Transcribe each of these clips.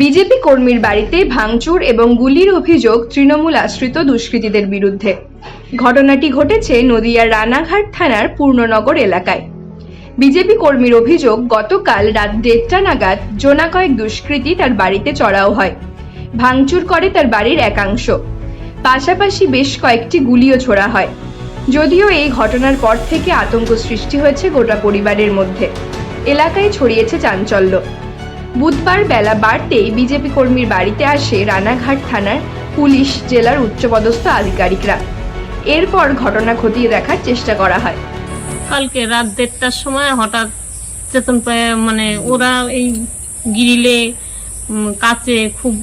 BJP কর্মীর বাড়িতে ভাঙচুর এবং গুলির অভিযোগ তৃণমূল আশ্রিত দুষ্কৃতীদের বিরুদ্ধে। ঘটনাটি ঘটেছে নদিয়ার রানাঘাট থানার পূর্ণনগর এলাকায়। বিজেপি কর্মীর অভিযোগ, গতকাল রাত দেড়টা নাগাদ জোনা কয়েক দুষ্কৃতী তার বাড়িতে চড়াও হয়। ভাঙচুর করে তার বাড়ির একাংশ। পাশাপাশি বেশ কয়েকটি গুলিও ছোড়া হয়। যদিও এই ঘটনার পর থেকে আতঙ্ক সৃষ্টি হয়েছে গোটা পরিবারের মধ্যে। এলাকায় ছড়িয়েছে চাঞ্চল্য। বুধবার বেলা বাড়তেই বিজেপি কর্মীর বাড়িতে আসে রানাঘাট থানার পুলিশ, জেলার উচ্চপদস্থ আধিকারিকরা। এরপর ঘটনা খতিয়ে দেখার চেষ্টা করা হয়। কালকে রাত দেড়টার সময় হঠাৎ চেতন মানে ওরা এই গিরিলে কাছে খুব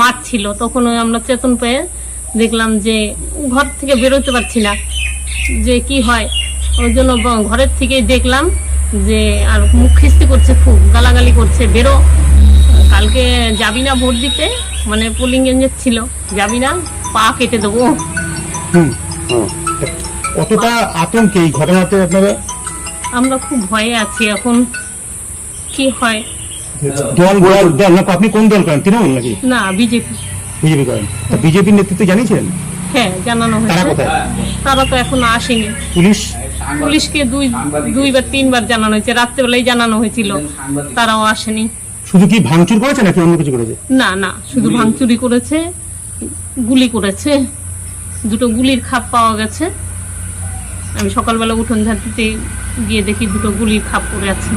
মাঠ ছিল। তখন আমরা চেতন পেয়ে দেখলাম যে ঘর থেকে বেরোতে পারছি না। যে কি হয়? ওই জন্য ঘরের থেকেই দেখলাম যে আর মুখ খিস্তি করছে খুব গালাগালি করছে বেরো। কালকে যাবি না ভোট দিতে মানে পোলিং এজেন্ট ছিল যাবি না পা কেটে দেবো। কতটা আতঙ্কে এই ঘটনাতে আপনারা? আমরা খুব ভয়ে আছি এখন। কি হয়? দল দল না আপনি কোন দল করেন? তৃণমূল নাকি? না বিজেপি। বিজেপি করেন। বিজেপির নেতৃত্বে জানিয়েছিলেন? হ্যাঁ জানানো তারা হয়েছে। তারা তো এখন আসেনি। পুলিশ? পুলিশকে দুই দুই বা তিনবার জানানো হয়েছে। রাত্রেবেলায় জানানো হয়েছিল। তারাও আসেনি। শুধু কি ভাঙচুর করেছে নাকি অন্য কিছু করেছে? না না শুধু ভাঙচুরি করেছে গুলি করেছে। দুটো গুলির খাপ পাওয়া গেছে। আমি সকালবেলা উঠোন ঝাঁটিতে গিয়ে দেখি দুটো গুলির খাপ পড়ে আছে।